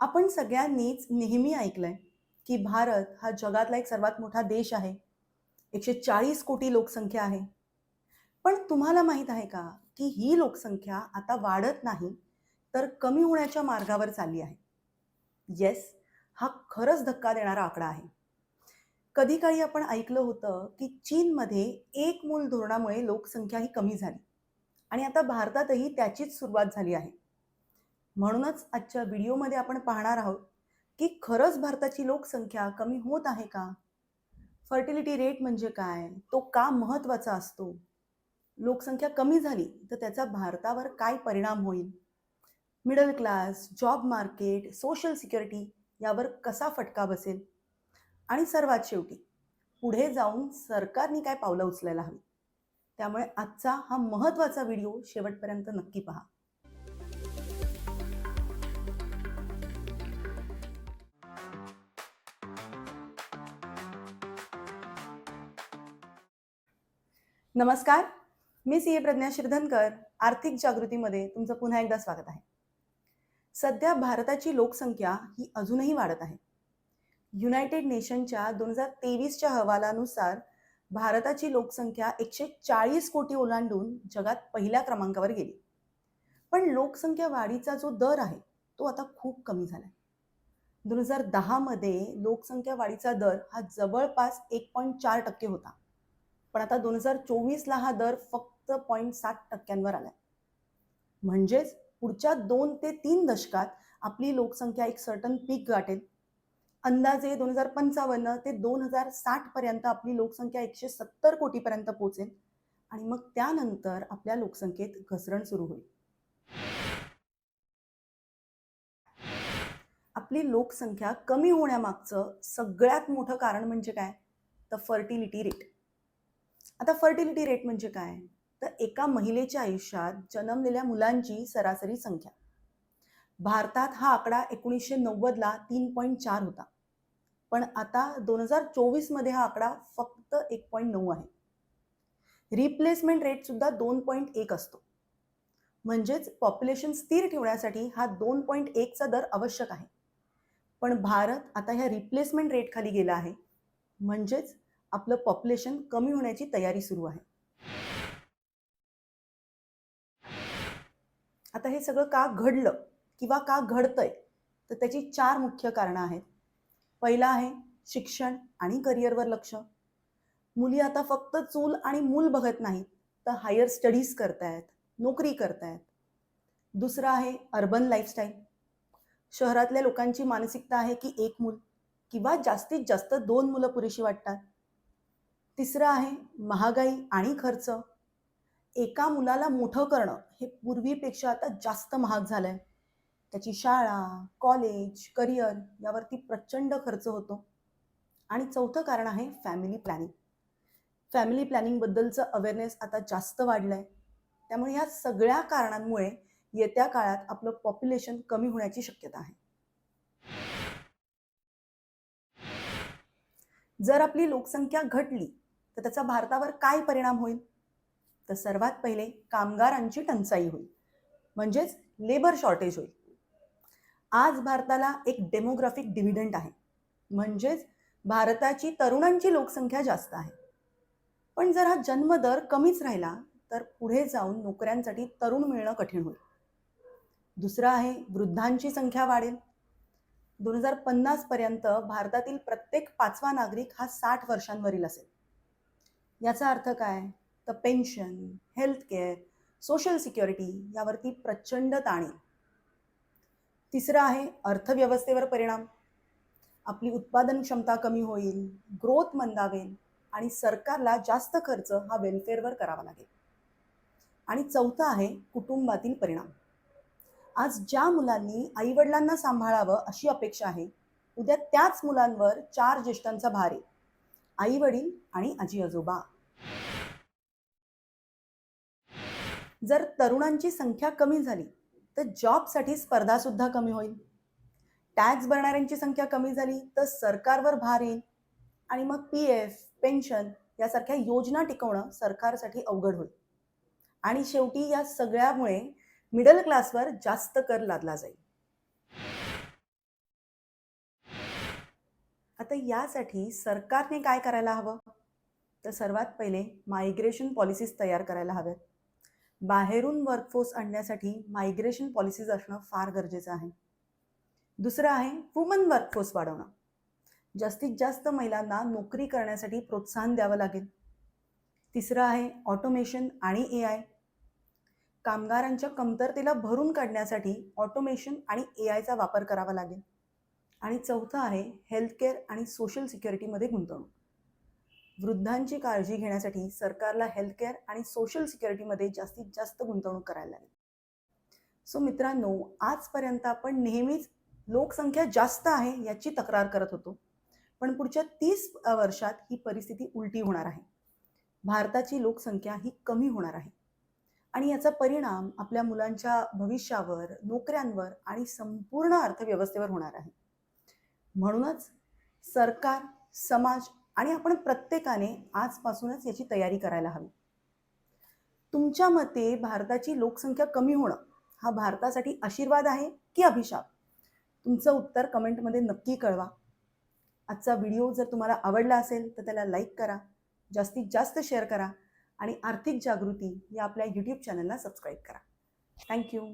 आपण सगळ्यांनीच नेहमी ऐकलंय की भारत हा जगातला एक सर्वात मोठा देश आहे. एकशे चाळीस कोटी लोकसंख्या आहे. पण तुम्हाला माहीत आहे का की ही लोकसंख्या आता वाढत नाही तर कमी होण्याच्या मार्गावर चालली आहे. येस हा खरंच धक्का देणारा आकडा आहे. कधी काळी आपण ऐकलं होतं की चीनमध्ये एक मूल धोरणामुळे लोकसंख्या ही कमी झाली. आणि आता भारतातही त्याचीच सुरुवात झाली आहे. म्हणूनच आजच्या व्हिडिओमध्ये आपण पाहणार आहोत की खरंच भारताची लोकसंख्या कमी होत आहे का? फर्टिलिटी रेट म्हणजे काय? तो का महत्त्वाचा असतो? लोकसंख्या कमी झाली तर त्याचा भारतावर काय परिणाम होईल? Middle class job market social security यावर कसा फटका बसेल? आणि सर्वात शेवटी पुढे जाऊन सरकारने काय पावलं उचलायला हवी? त्यामुळे आजचा हा महत्त्वाचा व्हिडिओ शेवटपर्यंत नक्की पहा. नमस्कार. मी सी ए प्रज्ञा शिरधनकर आर्थिक जागृतीमध्ये तुमचं पुन्हा एकदा स्वागत आहे. सध्या भारताची लोकसंख्या ही अजूनही वाढत आहे. युनायटेड नेशनच्या दोन हजार तेवीसच्या अहवालानुसार भारताची लोकसंख्या एकशे चाळीस कोटी ओलांडून जगात पहिल्या क्रमांकावर गेली. पण लोकसंख्या वाढीचा जो दर आहे तो आता खूप कमी झाला आहे दोन हजार दहामध्ये लोकसंख्या वाढीचा दर हा जवळपास एक पॉईंट चार टक्के होता. पण आता दोन हजार चोवीसला हा दर फक्त पॉईंट सात टक्क्यांवर आलाय. म्हणजेच पुढच्या दोन ते तीन दशकात आपली लोकसंख्या एक सर्टन पीक गाठेल. अंदाजे दोन हजार पंचावन्न ते दोन हजार साठ पर्यंत आपली लोकसंख्या एकशे सत्तर कोटीपर्यंत पोहोचेल. आणि मग त्यानंतर आपल्या लोकसंख्येत घसरण सुरू होईल. आपली लोकसंख्या कमी होण्यामागचं सगळ्यात मोठं कारण म्हणजे काय? तर फर्टिलिटी रेट आता फर्टिलिटी रेट म्हणजे काय? तर एका महिलेच्या आयुष्यात जन्मलेल्या मुलांची सरासरी संख्या. भारतात हा आकडा एकोणीसशे नव्वदला तीन पॉईंट चार होता. पण आता दोन हजार चोवीसमध्ये हा आकडा फक्त एक पॉईंट नऊ आहे. रिप्लेसमेंट रेट सुद्धा दोन पॉईंट एक असतो. म्हणजेच पॉप्युलेशन स्थिर ठेवण्यासाठी हा दोन पॉईंट एकचा दर आवश्यक आहे. पण भारत आता ह्या रिप्लेसमेंट रेटखाली गेला आहे. म्हणजेच आपलं पॉप्युलेशन कमी होण्याची तयारी सुरू आहे. आता हे सगळं का घडलं किंवा का घडतंय तर त्याची चार मुख्य कारणं आहेत. पहिलं आहे शिक्षण आणि करिअरवर लक्ष. मुली आता फक्त चूल आणि मूल बघत नाहीत तर हायर स्टडीज करतायत नोकरी करतायत. दुसरं आहे अर्बन लाईफस्टाईल शहरातल्या लोकांची मानसिकता आहे की एक मूल किंवा जास्तीत जास्त दोन मुलं पुरेशी वाटतात. तिसरं आहे महागाई आणि खर्च. एका मुलाला मोठं करणं हे पूर्वीपेक्षा आता जास्त महाग झालं आहे त्याची शाळा कॉलेज करिअर यावरती प्रचंड खर्च होतो. आणि चौथं कारण आहे फॅमिली प्लॅनिंग फॅमिली प्लॅनिंगबद्दलचं अवेअरनेस आता जास्त वाढलं आहे त्यामुळे ह्या सगळ्या कारणांमुळे येत्या काळात आपलं पॉप्युलेशन कमी होण्याची शक्यता आहे. जर आपली लोकसंख्या घटली तर त्याचा भारतावर काय परिणाम होईल? तर सर्वात पहिले कामगारांची टंचाई होईल. म्हणजेच लेबर शॉर्टेज होईल. आज भारताला एक डेमोग्राफिक डिव्हिडंट आहे. म्हणजेच भारताची तरुणांची लोकसंख्या जास्त आहे. पण जर हा जन्मदर कमीच राहिला तर पुढे जाऊन नोकऱ्यांसाठी तरुण मिळणं कठीण होईल. दुसरं आहे वृद्धांची संख्या वाढेल. दोन हजार पन्नासपर्यंत भारतातील प्रत्येक पाचवा नागरिक हा साठ वर्षांवरील असेल. याचा अर्थ काय? तर पेन्शन हेल्थकेअर सोशल सिक्युरिटी यावरती प्रचंड ताण येईल तिसरं आहे अर्थव्यवस्थेवर परिणाम. आपली उत्पादन क्षमता कमी होईल ग्रोथ मंदावेल आणि सरकारला जास्त खर्च हा वेलफेअरवर करावा लागेल. आणि चौथं आहे कुटुंबातील परिणाम. आज ज्या मुलांनी आईवडिलांना सांभाळावं अशी अपेक्षा आहे उद्या त्याच मुलांवर चार ज्येष्ठांचा भार आहे. आई वडील आणि आजी आजोबा जर तरुणांची संख्या कमी झाली तर जॉबसाठी स्पर्धा सुद्धा कमी होईल. टॅक्स भरणाऱ्यांची संख्या कमी झाली तर सरकारवर भार येईल. आणि मग पी एफ पेन्शन यासारख्या योजना टिकवणं सरकारसाठी अवघड होईल. आणि शेवटी या सगळ्यामुळे मिडल क्लासवर जास्त कर लादला जाईल. आता यासाठी सरकारने काय करायला हवं? तर सर्वात पहिले मायग्रेशन पॉलिसीज तयार करायला हव्यात. बाहेरून वर्कफोर्स आणण्यासाठी मायग्रेशन पॉलिसीज असणं फार गरजेचं आहे. दुसरं आहे वुमन वर्कफोर्स वाढवणं. जास्तीत जास्त महिलांना नोकरी करण्यासाठी प्रोत्साहन द्यावं लागेल. तिसरं आहे ऑटोमेशन आणि ए आय कामगारांच्या कमतरतेला भरून काढण्यासाठी ऑटोमेशन आणि ए आयचा वापर करावा लागेल. आणि चौथं आहे हेल्थकेअर आणि सोशल सिक्युरिटीमध्ये गुंतवणूक. वृद्धांची काळजी घेण्यासाठी सरकारला हेल्थकेअर आणि सोशल सिक्युरिटीमध्ये जास्तीत जास्त गुंतवणूक करायला लागेल. सो मित्रांनो आजपर्यंत आपण नेहमीच लोकसंख्या जास्त आहे याची तक्रार करत होतो. पण पुढच्या तीस वर्षात ही परिस्थिती उलटी होणार आहे. भारताची लोकसंख्या ही कमी होणार आहे. आणि याचा परिणाम आपल्या मुलांच्या भविष्यावर नोकऱ्यांवर आणि संपूर्ण अर्थव्यवस्थेवर होणार आहे. म्हणूनच सरकार समाज आणि आपण प्रत्येकाने आजपासूनच याची तयारी करायला हवी. तुमच्या मते भारताची लोकसंख्या कमी होणं हा भारतासाठी आशीर्वाद आहे की अभिशाप? तुमचं उत्तर कमेंटमध्ये नक्की कळवा. आजचा व्हिडिओ जर तुम्हाला आवडला असेल तर त्याला लाईक करा जास्तीत जास्त शेअर करा आणि आर्थिक जागृती या आपल्या यूट्यूब चॅनलला सबस्क्राईब करा. थँक्यू